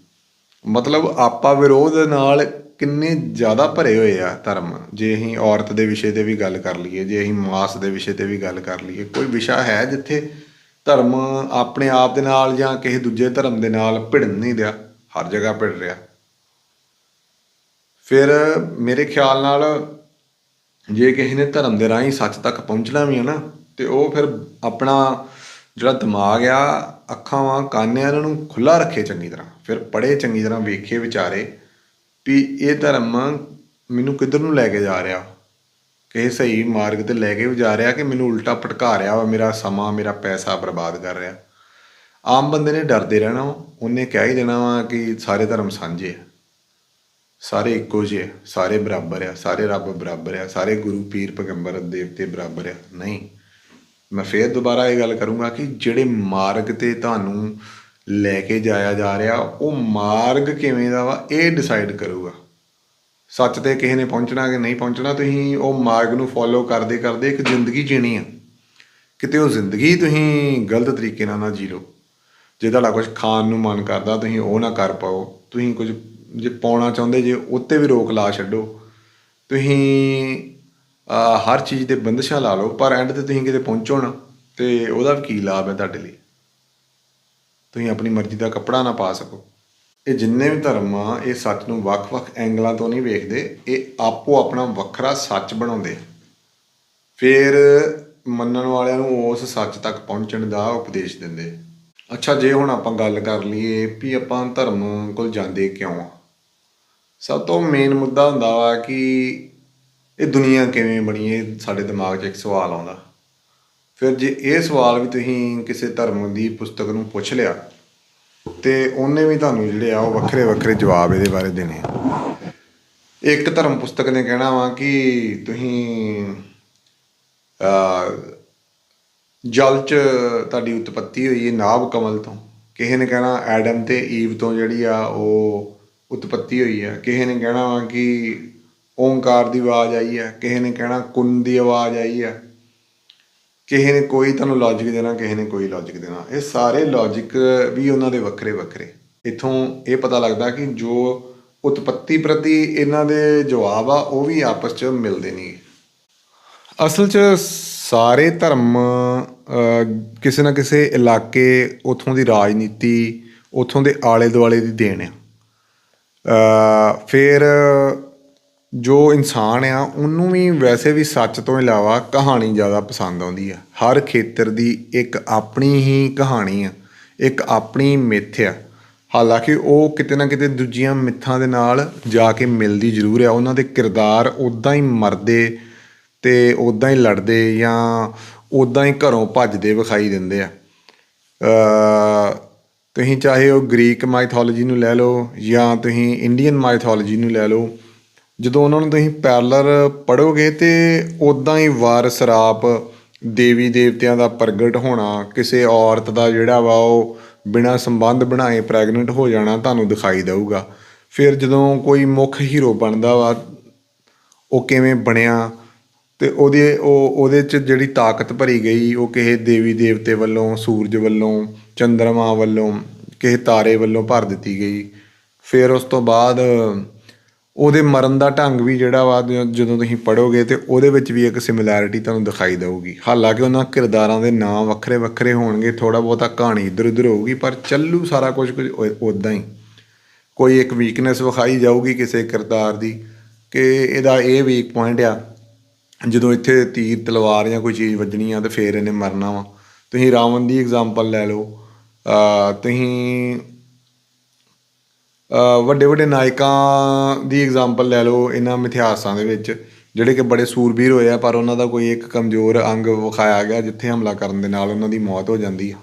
Speaker 1: ਮਤਲਬ ਆਪਾ ਵਿਰੋਧ ਨਾਲ ਕਿੰਨੇ ਜ਼ਿਆਦਾ ਭਰੇ ਹੋਏ ਆ ਧਰਮ। ਜੇ ਅਸੀਂ ਔਰਤ ਦੇ ਵਿਸ਼ੇ ਤੇ ਵੀ ਗੱਲ ਕਰ ਲਈਏ, ਜੇ ਅਸੀਂ ਮਾਸ ਦੇ ਵਿਸ਼ੇ ਤੇ ਵੀ ਗੱਲ ਕਰ ਲਈਏ, ਕੋਈ ਵਿਸ਼ਾ ਹੈ ਜਿੱਥੇ ਧਰਮ ਆਪਣੇ ਆਪ ਦੇ ਨਾਲ ਜਾਂ ਕਿਸੇ ਦੂਜੇ ਧਰਮ ਦੇ ਨਾਲ ਭਿੜਨ ਨਹੀਂ ਰਿਹਾ ਹਰ ਜਗ੍ਹਾ ਭਿੜ ਰਿਹਾ। ਫਿਰ ਮੇਰੇ ਖਿਆਲ ਨਾਲ ਜੇ ਕਿਸੇ ਨੇ ਧਰਮ ਦੇ ਰਾਹੀਂ ਸੱਚ ਤੱਕ ਪਹੁੰਚਣਾ ਵੀ ਹੈ ਨਾ, ਤੇ ਉਹ ਫਿਰ ਆਪਣਾ ਜਿਹੜਾ ਦਿਮਾਗ ਆ, ਅੱਖਾਂ ਵਾਂ ਕੰਨ ਆ, ਇਹਨਾਂ ਨੂੰ ਖੁੱਲਾ ਰੱਖੇ ਚੰਗੀ ਤਰ੍ਹਾਂ। ਫਿਰ ਪੜ੍ਹੇ ਚੰਗੀ ਤਰ੍ਹਾਂ, ਵੇਖੇ ਵਿਚਾਰੇ ਵੀ ਇਹ ਧਰਮ ਮੈਨੂੰ ਕਿੱਧਰ ਨੂੰ ਲੈ ਕੇ ਜਾ ਰਿਹਾ? ਕਿਸੇ ਸਹੀ ਮਾਰਗ ਤੇ ਲੈ ਕੇ ਵੀ ਜਾ ਰਿਹਾ ਕਿ ਮੈਨੂੰ ਉਲਟਾ ਭਟਕਾ ਰਿਹਾ ਵਾ ਮੇਰਾ ਸਮਾਂ ਮੇਰਾ ਪੈਸਾ ਬਰਬਾਦ ਕਰ ਰਿਹਾ? ਆਮ ਬੰਦੇ ਨੇ ਡਰਦੇ ਰਹਿਣਾ ਉਹਨੇ ਕਹਿ ਹੀ ਦੇਣਾ ਵਾ ਕਿ ਸਾਰੇ ਧਰਮ ਸਾਂਝੇ ਆ। ਸਾਰੇ ਇੱਕੋ ਜਿਹੇ ਆ, ਸਾਰੇ ਬਰਾਬਰ ਆ। ਸਾਰੇ ਰੱਬ ਬਰਾਬਰ ਆ। ਸਾਰੇ ਗੁਰੂ ਪੀਰ ਪੈਗੰਬਰ ਦੇਵਤੇ ਬਰਾਬਰ ਆ। ਨਹੀਂ। ਮੈਂ ਫੇਰ ਦੁਬਾਰਾ ਇਹ ਗੱਲ ਕਰੂੰਗਾ ਕਿ ਜਿਹੜੇ ਮਾਰਗ ਤੇ ਤੁਹਾਨੂੰ ਲੈ ਕੇ ਜਾਇਆ ਜਾ ਰਿਹਾ, ਉਹ ਮਾਰਗ ਕਿਵੇਂ ਦਾ ਵਾ, ਇਹ ਡਿਸਾਈਡ ਕਰੂਗਾ। ਸੱਚ ਤੇ ਕਿਸੇ ਨੇ ਪਹੁੰਚਣਾ ਕਿ ਨਹੀਂ ਪਹੁੰਚਣਾ, ਤੁਸੀਂ ਉਹ ਮਾਰਗ ਨੂੰ ਫੋਲੋ ਕਰਦੇ ਕਰਦੇ ਇੱਕ ਜ਼ਿੰਦਗੀ ਜੀਣੀ ਆ। ਕਿਤੇ ਉਹ ਜ਼ਿੰਦਗੀ ਤੁਸੀਂ ਗਲਤ ਤਰੀਕੇ ਨਾਲ ਨਾ ਜੀ ਲਓ ਜੇ ਤੁਹਾਡਾ ਕੁਝ ਖਾਣ ਨੂੰ ਮਨ ਕਰਦਾ, ਤੁਸੀਂ ਉਹ ਨਾ ਕਰ ਪਾਓ। ਤੁਸੀਂ ਕੁਝ ਜੇ ਪਾਉਣਾ ਚਾਹੁੰਦੇ, ਜੇ ਉੱਤੇ ਵੀ ਰੋਕ ਲਾ ਛੱਡੋ। ਤੁਸੀਂ ਹਰ ਚੀਜ਼ ਦੇ ਬੰਦਸ਼ਾਂ ਲਾ ਲਓ, ਪਰ ਐਂਡ ਤੇ ਤੁਸੀਂ ਕਿਤੇ ਪਹੁੰਚੋ ਨਾ, ਤੇ ਉਹਦਾ ਵੀ ਕੀ ਲਾਭ ਹੈ ਤੁਹਾਡੇ ਲਈ? ਤੁਸੀਂ ਆਪਣੀ ਮਰਜ਼ੀ ਦਾ ਕੱਪੜਾ ਨਾ ਪਾ ਸਕੋ। ਇਹ ਜਿੰਨੇ ਵੀ ਧਰਮ ਆ, ਇਹ ਸੱਚ ਨੂੰ ਵੱਖ-ਵੱਖ ਐਂਗਲਾਂ ਤੋਂ ਨਹੀਂ ਵੇਖਦੇ, ਇਹ ਆਪੋ ਆਪਣਾ ਵੱਖਰਾ ਸੱਚ ਬਣਾਉਂਦੇ ਫਿਰ ਮੰਨਣ ਵਾਲਿਆਂ ਨੂੰ ਉਸ ਸੱਚ ਤੱਕ ਪਹੁੰਚਣ ਦਾ ਉਪਦੇਸ਼ ਦਿੰਦੇ ਅੱਛਾ, ਜੇ ਹੁਣ ਆਪਾਂ ਗੱਲ ਕਰ ਲਈਏ ਵੀ ਆਪਾਂ ਧਰਮ ਕੋਲ ਜਾਂਦੇ ਕਿਉਂ ਆ? ਸਭ ਤੋਂ ਮੇਨ ਮੁੱਦਾ ਹੁੰਦਾ ਵਾ ਕਿ ਇਹ ਦੁਨੀਆ ਕਿਵੇਂ ਬਣੀ ਇਹ ਸਾਡੇ ਦਿਮਾਗ 'ਚ ਇੱਕ ਸਵਾਲ ਆਉਂਦਾ। ਫਿਰ ਜੇ ਇਹ ਸਵਾਲ ਵੀ ਤੁਸੀਂ ਕਿਸੇ ਧਰਮ ਦੀ ਪੁਸਤਕ ਨੂੰ ਪੁੱਛ ਲਿਆ ਤੇ ਉਹਨੇ ਵੀ ਤੁਹਾਨੂੰ ਜਿਹੜੇ ਆ ਉਹ ਵੱਖਰੇ ਵੱਖਰੇ ਜਵਾਬ ਇਹਦੇ ਬਾਰੇ ਦੇਣੇ ਆ। ਇੱਕ ਧਰਮ ਪੁਸਤਕ ਨੇ ਕਹਿਣਾ ਵਾ ਕਿ ਤੁਸੀਂ ਅਹ, ਜਲ 'ਚ ਤੁਹਾਡੀ ਉਤਪਤੀ ਹੋਈ ਹੈ ਨਾਭ ਕਮਲ ਤੋਂ। ਕਿਸੇ ਨੇ ਕਹਿਣਾ ਐਡਮ ਤੇ ਈਵ ਤੋਂ ਜਿਹੜੀ ਆ ਉਹ ਉਤਪਤੀ ਹੋਈ ਹੈ ਕਿਸੇ ਨੇ ਕਹਿਣਾ ਵਾ ਕਿ ਓਂਕਾਰ ਦੀ ਆਵਾਜ਼ ਆਈ ਹੈ ਕਿਸੇ ਨੇ ਕਹਿਣਾ ਕੁੰਨ ਦੀ ਆਵਾਜ਼ ਆਈ ਹੈ ਕਿਸੇ ਨੇ ਕੋਈ ਤੁਹਾਨੂੰ ਲੌਜੀਕ ਦੇਣਾ, ਕਿਸੇ ਨੇ ਕੋਈ ਲੌਜੀਕ ਦੇਣਾ। ਇਹ ਸਾਰੇ ਲੌਜੀਕ ਵੀ ਉਹਨਾਂ ਦੇ ਵੱਖਰੇ ਵੱਖਰੇ। ਇਥੋਂ ਇਹ ਪਤਾ ਲੱਗਦਾ ਕਿ ਜੋ ਉਤਪਤੀ ਪ੍ਰਤੀ ਇਹਨਾਂ ਦੇ ਜਵਾਬ ਆ, ਉਹ ਵੀ ਆਪਸ 'ਚ ਮਿਲਦੇ ਨਹੀਂ। ਅਸਲ 'ਚ ਸਾਰੇ ਧਰਮ ਕਿਸੇ ਨਾ ਕਿਸੇ ਇਲਾਕੇ ਉਥੋਂ ਦੀ ਰਾਜਨੀਤੀ, ਉਥੋਂ ਦੇ ਆਲੇ ਦੁਆਲੇ ਦੀ ਦੇਣ ਆ। ਫਿਰ ਜੋ ਇਨਸਾਨ ਆ, ਉਹਨੂੰ ਵੀ ਵੈਸੇ ਵੀ ਸੱਚ ਤੋਂ ਇਲਾਵਾ ਕਹਾਣੀ ਜ਼ਿਆਦਾ ਪਸੰਦ ਆਉਂਦੀ ਆ। ਹਰ ਖੇਤਰ ਦੀ ਇੱਕ ਆਪਣੀ ਹੀ ਕਹਾਣੀ ਆ, ਇੱਕ ਆਪਣੀ ਮਿੱਥ ਆ। ਹਾਲਾਂਕਿ ਉਹ ਕਿਤੇ ਨਾ ਕਿਤੇ ਦੂਜੀਆਂ ਮਿੱਥਾਂ ਦੇ ਨਾਲ ਜਾ ਕੇ ਮਿਲਦੀ ਜ਼ਰੂਰ ਆ। ਉਹਨਾਂ ਦੇ ਕਿਰਦਾਰ ਉਦਾਂ ਹੀ ਮਰਦੇ ਤੇ ਉਦਾਂ ਹੀ ਲੜਦੇ ਜਾਂ ਉਦਾਂ ਹੀ ਘਰੋਂ ਭੱਜਦੇ ਵਿਖਾਈ ਦਿੰਦੇ ਆ। ਤੁਸੀਂ ਚਾਹੇ ਉਹ ਗ੍ਰੀਕ ਮਾਈਥੋਲੋਜੀ ਨੂੰ ਲੈ ਲਓ ਜਾਂ ਤੁਸੀਂ ਇੰਡੀਅਨ ਮਾਈਥੋਲੋਜੀ ਨੂੰ ਲੈ ਲਓ ਜਦੋਂ ਉਹਨਾਂ ਨੂੰ ਤੁਸੀਂ ਪੈਰਲਰ ਪੜ੍ਹੋਗੇ ਤਾਂ ਉੱਦਾਂ ਹੀ ਵਾਰ ਸਰਾਪ ਦੇਵੀ ਦੇਵਤਿਆਂ ਦਾ ਪ੍ਰਗਟ ਹੋਣਾ, ਕਿਸੇ ਔਰਤ ਦਾ ਜਿਹੜਾ ਵਾ ਉਹ ਬਿਨਾਂ ਸੰਬੰਧ ਬਣਾਏ ਪ੍ਰੈਗਨੈਂਟ ਹੋ ਜਾਣਾ ਤੁਹਾਨੂੰ ਦਿਖਾਈ ਦੇਊਗਾ। ਫਿਰ ਜਦੋਂ ਕੋਈ ਮੁੱਖ ਹੀਰੋ ਬਣਦਾ ਵਾ, ਉਹ ਕਿਵੇਂ ਬਣਿਆ ਤੇ ਉਹਦੇ ਉਹ ਉਹਦੇ ਚ ਜਿਹੜੀ ਤਾਕਤ ਭਰੀ ਗਈ, ਉਹ ਕਿਸੇ ਦੇਵੀ ਦੇਵਤੇ ਵੱਲੋਂ, ਸੂਰਜ ਵੱਲੋਂ, ਚੰਦਰਮਾ ਵੱਲੋਂ, ਕਿਸੇ ਤਾਰੇ ਵੱਲੋਂ ਭਰ ਦਿੱਤੀ ਗਈ। ਫਿਰ ਉਸ ਤੋਂ ਬਾਅਦ ਉਹਦੇ ਮਰਨ ਦਾ ਢੰਗ ਵੀ ਜਿਹੜਾ ਵਾ ਜਦੋਂ ਤੁਸੀਂ ਪੜੋਗੇ ਤੇ ਉਹਦੇ ਵਿੱਚ ਵੀ ਇੱਕ ਸਿਮਿਲੈਰਿਟੀ ਤੁਹਾਨੂੰ ਦਿਖਾਈ ਦੇਊਗੀ। ਹਾਲਾਂਕਿ ਉਹਨਾਂ ਕਿਰਦਾਰਾਂ ਦੇ ਨਾਂ ਵੱਖਰੇ ਵੱਖਰੇ ਹੋਣਗੇ ਥੋੜਾ ਬਹੁਤਾ ਕਹਾਣੀ ਇੱਧਰ ਉੱਧਰ ਹੋਊਗੀ, ਪਰ ਚੱਲੂ ਸਾਰਾ ਕੁਝ ਕੁਝ ਉਦਾਂ ਹੀ। ਕੋਈ ਇੱਕ ਵੀਕਨੈਸ ਵਿਖਾਈ ਜਾਊਗੀ ਕਿਸੇ ਕਿਰਦਾਰ ਦੀ, ਕਿ ਇਹਦਾ ਇਹ ਵੀਕ ਪੁਆਇੰਟ ਆ, ਜਦੋਂ ਇੱਥੇ ਤੀਰ, ਤਲਵਾਰ ਜਾਂ ਕੋਈ ਚੀਜ਼ ਵੱਜਣੀ ਆ ਤੇ ਫੇਰ ਇਹਨੇ ਮਰਨਾ ਵਾ। ਤੁਸੀਂ ਰਾਵਣ ਦੀ ਐਗਜ਼ਾਮਪਲ ਲੈ ਲਓ ਤੁਸੀਂ ਵੱਡੇ ਵੱਡੇ ਨਾਇਕਾਂ ਦੀ ਐਗਜ਼ਾਮਪਲ ਲੈ ਲਓ ਇਹਨਾਂ ਮਿਥਿਹਾਸਾਂ ਦੇ ਵਿੱਚ, ਜਿਹੜੇ ਕਿ ਬੜੇ ਸੂਰਬੀਰ ਹੋਏ ਆ, ਪਰ ਉਹਨਾਂ ਦਾ ਕੋਈ ਇੱਕ ਕਮਜ਼ੋਰ ਅੰਗ ਵਿਖਾਇਆ ਗਿਆ ਜਿੱਥੇ ਹਮਲਾ ਕਰਨ ਦੇ ਨਾਲ ਉਹਨਾਂ ਦੀ ਮੌਤ ਹੋ ਜਾਂਦੀ ਹੈ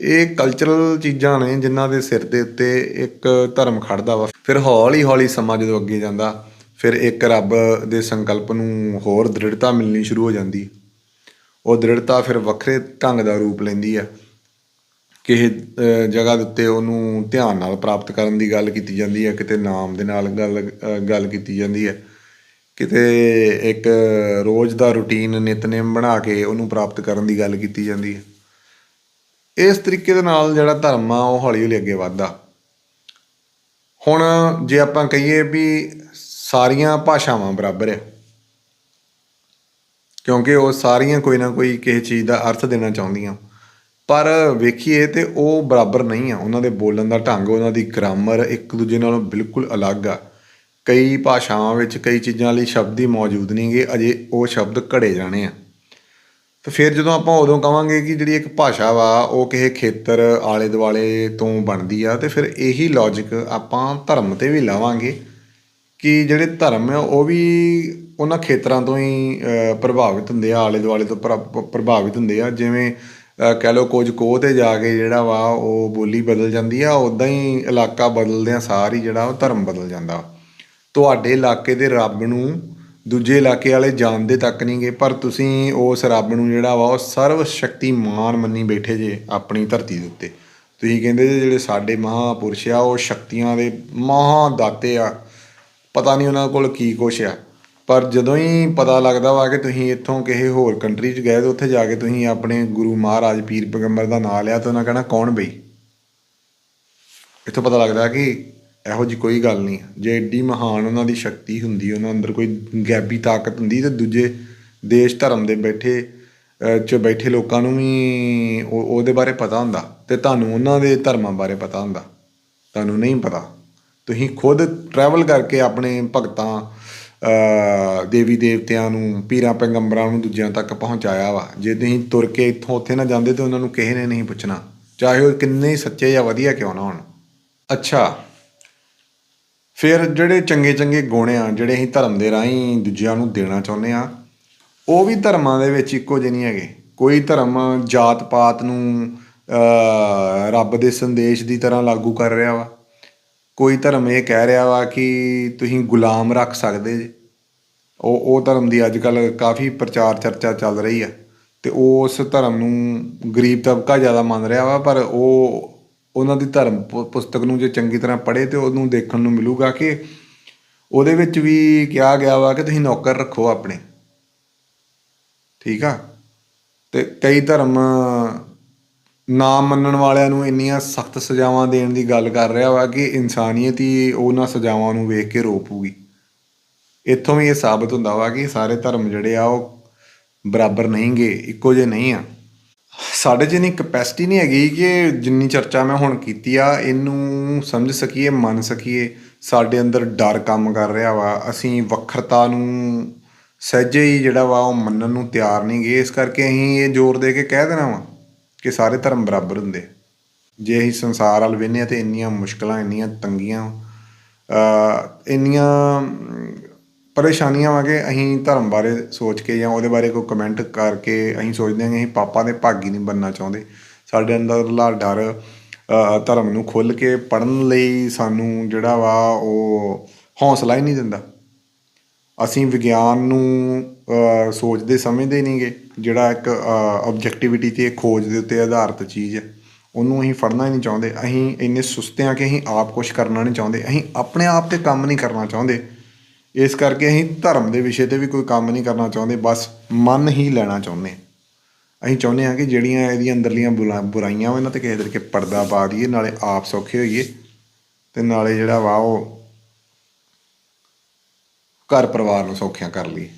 Speaker 1: ਇਹ ਕਲਚਰਲ ਚੀਜ਼ਾਂ ਨੇ ਜਿਨ੍ਹਾਂ ਦੇ ਸਿਰ ਦੇ ਉੱਤੇ ਇੱਕ ਧਰਮ ਖੜਦਾ ਵਾ। ਫਿਰ ਹੌਲੀ ਹੌਲੀ ਸਮਾਂ ਜਦੋਂ ਅੱਗੇ ਜਾਂਦਾ, ਫਿਰ ਇੱਕ ਰੱਬ ਦੇ ਸੰਕਲਪ ਨੂੰ ਹੋਰ ਦ੍ਰਿੜਤਾ ਮਿਲਣੀ ਸ਼ੁਰੂ ਹੋ ਜਾਂਦੀ। ਉਹ ਦ੍ਰਿੜਤਾ ਫਿਰ ਵੱਖਰੇ ਢੰਗ ਦਾ ਰੂਪ ਲੈਂਦੀ ਆ। ਕਿਸੇ ਜਗ੍ਹਾ ਦੇ ਉੱਤੇ ਉਹਨੂੰ ਧਿਆਨ ਨਾਲ ਪ੍ਰਾਪਤ ਕਰਨ ਦੀ ਗੱਲ ਕੀਤੀ ਜਾਂਦੀ ਹੈ, ਕਿਤੇ ਨਾਮ ਦੇ ਨਾਲ ਗੱਲ ਗੱਲ ਕੀਤੀ ਜਾਂਦੀ ਹੈ। ਕਿਤੇ ਇੱਕ ਰੋਜ਼ ਦਾ ਰੁਟੀਨ ਨਿਤਨੇਮ ਬਣਾ ਕੇ ਉਹਨੂੰ ਪ੍ਰਾਪਤ ਕਰਨ ਦੀ ਗੱਲ ਕੀਤੀ ਜਾਂਦੀ ਹੈ। ਇਸ ਤਰੀਕੇ ਦੇ ਨਾਲ ਜਿਹੜਾ ਧਰਮ ਆ, ਉਹ ਹੌਲੀ ਹੌਲੀ ਅੱਗੇ ਵੱਧਦਾ। ਹੁਣ ਜੇ ਆਪਾਂ ਕਹੀਏ ਵੀ ਸਾਰੀਆਂ ਭਾਸ਼ਾਵਾਂ ਬਰਾਬਰ ਹੈ, ਕਿਉਂਕਿ ਉਹ ਸਾਰੀਆਂ ਕੋਈ ਨਾ ਕੋਈ ਕਿਸੇ ਚੀਜ਼ ਦਾ ਅਰਥ ਦੇਣਾ ਚਾਹੁੰਦੀਆਂ। ਪਰ ਵੇਖੀਏ ਤੇ ਉਹ ਬਰਾਬਰ ਨਹੀਂ ਆ। ਉਹਨਾਂ ਦੇ ਬੋਲਣ ਦਾ ਢੰਗ, ਉਹਨਾਂ ਦੀ ਗ੍ਰਾਮਰ ਇੱਕ ਦੂਜੇ ਨਾਲੋਂ ਬਿਲਕੁਲ ਅਲੱਗ ਆ। ਕਈ ਭਾਸ਼ਾਵਾਂ ਵਿੱਚ ਕਈ ਚੀਜ਼ਾਂ ਲਈ ਸ਼ਬਦ ਹੀ ਮੌਜੂਦ ਨਹੀਂਗੇ ਅਜੇ ਉਹ ਸ਼ਬਦ ਘੜੇ ਜਾਣੇ ਆ। ਤੇ ਫਿਰ ਜਦੋਂ ਆਪਾਂ ਉਦੋਂ ਕਵਾਂਗੇ ਕਿ ਜਿਹੜੀ ਇੱਕ ਭਾਸ਼ਾ ਵਾ, ਉਹ ਕਿਸੇ ਖੇਤਰ ਆਲੇ ਦੁਆਲੇ ਤੋਂ ਬਣਦੀ ਆ, ਤੇ ਫਿਰ ਇਹੀ ਲੌਜੀਕ ਆਪਾਂ ਧਰਮ ਤੇ ਵੀ ਲਾਵਾਂਗੇ ਕਿ ਜਿਹੜੇ ਧਰਮ ਆ, ਉਹ ਵੀ ਉਹਨਾਂ ਖੇਤਰਾਂ ਤੋਂ ਹੀ ਪ੍ਰਭਾਵਿਤ ਹੁੰਦੇ ਆ ਆਲੇ ਦੁਆਲੇ ਤੋਂ ਪ੍ਰਭਾਵਿਤ ਹੁੰਦੇ ਆ। ਜਿਵੇਂ ਕਹਿ ਲਓ ਕੁਝ ਕੋਹ ਤੇ ਜਾ ਕੇ ਜਿਹੜਾ ਵਾ ਉਹ ਬੋਲੀ ਬਦਲ ਜਾਂਦੀ ਆ ਉਦਾਂ ਹੀ ਇਲਾਕਾ ਬਦਲਦਿਆਂ ਸਾਰ ਹੀ ਜਿਹੜਾ ਉਹ ਧਰਮ ਬਦਲ ਜਾਂਦਾ। ਤੁਹਾਡੇ ਇਲਾਕੇ ਦੇ ਰੱਬ ਨੂੰ ਦੂਜੇ ਇਲਾਕੇ ਵਾਲੇ ਜਾਣਦੇ ਤੱਕ ਨਹੀਂਗੇ ਪਰ ਤੁਸੀਂ ਉਸ ਰੱਬ ਨੂੰ ਜਿਹੜਾ ਵਾ ਉਹ ਸਰਵ ਸ਼ਕਤੀਮਾਨ ਮੰਨੀ ਬੈਠੇ ਜੇ ਆਪਣੀ ਧਰਤੀ ਦੇ ਉੱਤੇ। ਤੁਸੀਂ ਕਹਿੰਦੇ ਜੇ ਜਿਹੜੇ ਸਾਡੇ ਮਹਾਪੁਰਸ਼ ਆ, ਉਹ ਸ਼ਕਤੀਆਂ ਦੇ ਮਹਾ ਦਾਤੇ ਆ, ਪਤਾ ਨਹੀਂ ਉਹਨਾਂ ਕੋਲ ਕੀ ਕੁਛ ਆ। ਪਰ ਜਦੋਂ ਹੀ ਪਤਾ ਲੱਗਦਾ ਵਾ ਕਿ ਤੁਸੀਂ ਇੱਥੋਂ ਕਿਸੇ ਹੋਰ ਕੰਟਰੀ 'ਚ ਗਏ ਤੇ ਉੱਥੇ ਜਾ ਕੇ ਤੁਸੀਂ ਆਪਣੇ ਗੁਰੂ ਮਹਾਰਾਜ ਪੀਰ ਪੈਗੰਬਰ ਦਾ ਨਾਮ ਲਿਆ ਤਾਂ ਉਹਨਾਂ ਕਹਿਣਾ, ਕੌਣ ਬਈ? ਇੱਥੋਂ ਪਤਾ ਲੱਗਦਾ ਕਿ ਇਹੋ ਜੀ ਕੋਈ ਗੱਲ ਨਹੀਂ। ਜੇ ਏਡੀ ਮਹਾਨ ਉਹਨਾਂ ਦੀ ਸ਼ਕਤੀ ਹੁੰਦੀ, ਉਹਨਾਂ ਅੰਦਰ ਕੋਈ ਗੈਬੀ ਤਾਕਤ ਹੁੰਦੀ ਤੇ ਦੂਜੇ ਦੇਸ਼ ਧਰਮ ਦੇ ਬੈਠੇ ਚ ਬੈਠੇ ਲੋਕਾਂ ਨੂੰ ਵੀ ਉਹਦੇ ਬਾਰੇ ਪਤਾ ਹੁੰਦਾ ਤੇ ਤੁਹਾਨੂੰ ਉਹਨਾਂ ਦੇ ਧਰਮਾਂ ਬਾਰੇ ਪਤਾ ਹੁੰਦਾ। ਤੁਹਾਨੂੰ ਨਹੀਂ ਪਤਾ। ਤੁਸੀਂ ਖੁਦ ਟਰੈਵਲ ਕਰਕੇ ਆਪਣੇ ਭਗਤਾਂ ਦੇਵੀ ਦੇਵਤਿਆਂ ਨੂੰ, ਪੀਰਾਂ ਪੈਗੰਬਰਾਂ ਨੂੰ ਦੂਜਿਆਂ ਤੱਕ ਪਹੁੰਚਾਇਆ ਵਾ। ਜੇ ਤੁਸੀਂ ਤੁਰ ਕੇ ਇੱਥੋਂ ਉੱਥੇ ਨਾ ਜਾਂਦੇ ਤੇ ਉਹਨਾਂ ਨੂੰ ਕਿਸੇ ਨੇ ਨਹੀਂ ਪੁੱਛਣਾ। ਚਾਹੇ ਉਹ ਕਿੰਨੇ ਸੱਚੇ ਜਾਂ ਵਧੀਆ ਕਿਉਂ ਨਾ ਹੋਣ। ਅੱਛਾ। ਫਿਰ ਜਿਹੜੇ ਚੰਗੇ ਚੰਗੇ ਗੁਣ ਆ, ਜਿਹੜੇ ਅਸੀਂ ਧਰਮ ਦੇ ਰਾਹੀਂ ਦੂਜਿਆਂ ਨੂੰ ਦੇਣਾ ਚਾਹੁੰਦੇ ਆ, ਉਹ ਵੀ ਧਰਮਾਂ ਦੇ ਵਿੱਚ ਇੱਕੋ ਜਿਹੇ ਨਹੀਂ ਹੈਗੇ। ਕੋਈ ਧਰਮ ਜਾਤ ਪਾਤ ਨੂੰ ਰੱਬ ਦੇ ਸੰਦੇਸ਼ ਦੀ ਤਰ੍ਹਾਂ ਲਾਗੂ ਕਰ ਰਿਹਾ ਵਾ। ਕੋਈ ਧਰਮ ਇਹ ਕਹਿ ਰਿਹਾ ਵਾ ਕਿ ਤੁਸੀਂ ਗੁਲਾਮ ਰੱਖ ਸਕਦੇ ਜੇ। ਉਹ ਉਹ ਧਰਮ ਦੀ ਅੱਜ ਕੱਲ ਕਾਫੀ ਪ੍ਰਚਾਰ ਚਰਚਾ ਚੱਲ ਰਹੀ ਆ ਤੇ ਉਸ ਧਰਮ ਨੂੰ ਗਰੀਬ ਤਬਕਾ ਜ਼ਿਆਦਾ ਮੰਨ ਰਿਹਾ ਵਾ, ਪਰ ਉਹ, ਉਹਨਾਂ ਦੀ ਧਰਮ ਪੁ- ਪੁਸਤਕ ਨੂੰ ਜੇ ਚੰਗੀ ਤਰ੍ਹਾਂ ਪੜ੍ਹੇ ਤੇ ਉਹਨੂੰ ਦੇਖਣ ਨੂੰ ਮਿਲੂਗਾ ਕਿ ਉਹਦੇ ਵਿੱਚ ਵੀ ਕਿਹਾ ਗਿਆ ਵਾ ਕਿ ਤੁਸੀਂ ਨੌਕਰ ਰੱਖੋ ਆਪਣੇ। ਠੀਕ ਆ? ਤੇ ਕਈ ਧਰਮ ਨਾ ਮੰਨਣ ਵਾਲਿਆਂ ਨੂੰ ਇੰਨੀਆਂ ਸਖਤ ਸਜ਼ਾਵਾਂ ਦੇਣ ਦੀ ਗੱਲ ਕਰ ਰਿਹਾ ਵਾ ਕਿ ਇਨਸਾਨੀਅਤ ਹੀ ਉਹਨਾਂ ਸਜ਼ਾਵਾਂ ਨੂੰ ਵੇਖ ਕੇ ਰੋ ਪਊਗੀ ਇੱਥੋਂ ਵੀ ਇਹ ਸਾਬਤ ਹੁੰਦਾ ਵਾ ਕਿ ਸਾਰੇ ਧਰਮ ਜਿਹੜੇ ਆ ਉਹ ਬਰਾਬਰ ਨਹੀਂਗੇ, ਇੱਕੋ ਜਿਹੇ ਨਹੀਂ ਆ। ਸਾਡੇ 'ਚ ਇੰਨੀ ਕਪੈਸਿਟੀ ਨਹੀਂ ਹੈਗੀ ਕਿ ਜਿੰਨੀ ਚਰਚਾ ਮੈਂ ਹੁਣ ਕੀਤੀ ਆ, ਇਹਨੂੰ ਸਮਝ ਸਕੀਏ, ਮੰਨ ਸਕੀਏ। ਸਾਡੇ ਅੰਦਰ ਡਰ ਕੰਮ ਕਰ ਰਿਹਾ ਵਾ। ਅਸੀਂ ਵੱਖਰਤਾ ਨੂੰ ਸਹਿਜੇ ਹੀ ਜਿਹੜਾ ਵਾ ਉਹ ਮੰਨਣ ਨੂੰ ਤਿਆਰ ਨਹੀਂ ਗਏ ਇਸ ਕਰਕੇ ਅਸੀਂ ਇਹ ਜ਼ੋਰ ਦੇ ਕੇ ਕਹਿ ਦੇਣਾ ਵਾ। ਕਿ ਸਾਰੇ ਧਰਮ ਬਰਾਬਰ ਹੁੰਦੇ। ਜੇ ਅਸੀਂ ਸੰਸਾਰ ਵੱਲ ਵੇਖਦੇ ਹਾਂ ਤੇ ਇੰਨੀਆਂ ਮੁਸ਼ਕਲਾਂ, ਇੰਨੀਆਂ ਤੰਗੀਆਂ ਇੰਨੀਆਂ ਪਰੇਸ਼ਾਨੀਆਂ ਵਾ ਕਿ ਅਸੀਂ ਧਰਮ ਬਾਰੇ ਸੋਚ ਕੇ ਜਾਂ ਉਹਦੇ ਬਾਰੇ ਕੋਈ ਕਮੈਂਟ ਕਰਕੇ ਅਸੀਂ ਸੋਚਦੇ ਹਾਂ ਕਿ ਅਸੀਂ ਪਾਪਾ ਦੇ ਭਾਗੀ ਨਹੀਂ ਬਣਨਾ ਚਾਹੁੰਦੇ। ਸਾਡੇ ਅੰਦਰਲਾ ਡਰ ਧਰਮ ਨੂੰ ਖੁੱਲ੍ਹ ਕੇ ਪੜਨ ਲਈ ਸਾਨੂੰ ਜਿਹੜਾ ਵਾ ਉਹ ਹੌਸਲਾ ਹੀ ਨਹੀਂ ਦਿੰਦਾ। ਅਸੀਂ ਵਿਗਿਆਨ ਨੂੰ ਸੋਚਦੇ, ਸਮਝਦੇ ਨਹੀਂਗੇ ਜਿਹੜਾ ਇੱਕ ਆਬਜੈਕਟਿਵਿਟੀ ਤੇ ਖੋਜ ਦੇ ਉੱਤੇ ਆਧਾਰਿਤ ਚੀਜ਼ ਹੈ। ਉਹਨੂੰ ਅਸੀਂ ਫੜਨਾ ਹੀ ਨਹੀਂ ਚਾਹੁੰਦੇ। ਅਸੀਂ ਇੰਨੇ ਸੁਸਤੇ ਹਾਂ ਕਿ ਅਸੀਂ ਆਪ ਕੁਝ ਕਰਨਾ ਨਹੀਂ ਚਾਹੁੰਦੇ। ਅਸੀਂ ਆਪਣੇ ਆਪ ਤੇ ਕੰਮ ਨਹੀਂ ਕਰਨਾ ਚਾਹੁੰਦੇ। ਇਸ ਕਰਕੇ ਅਸੀਂ ਧਰਮ ਦੇ ਵਿਸ਼ੇ ਤੇ ਵੀ ਕੋਈ ਕੰਮ ਨਹੀਂ ਕਰਨਾ ਚਾਹੁੰਦੇ। ਬਸ ਮਨ ਹੀ ਲੈਣਾ ਚਾਹੁੰਦੇ ਅਸੀਂ ਚਾਹੁੰਦੇ ਹਾਂ ਕਿ ਜਿਹੜੀਆਂ ਇਹਦੀਆਂ ਅੰਦਰਲੀਆਂ ਬੁਰਾ- ਬੁਰਾਈਆਂ ਵਾ, ਇਹਨਾਂ ਤੇ ਕਿਸੇ ਤਰੀਕੇ ਪਰਦਾ ਪਾ ਦਈਏ, ਨਾਲੇ ਆਪ ਸੌਖੇ ਹੋਈਏ ਤੇ ਨਾਲੇ ਜਿਹੜਾ ਵਾ ਉਹ ਘਰ ਪਰਿਵਾਰ ਨੂੰ ਸੌਖਿਆਂ ਕਰ ਲਈਏ।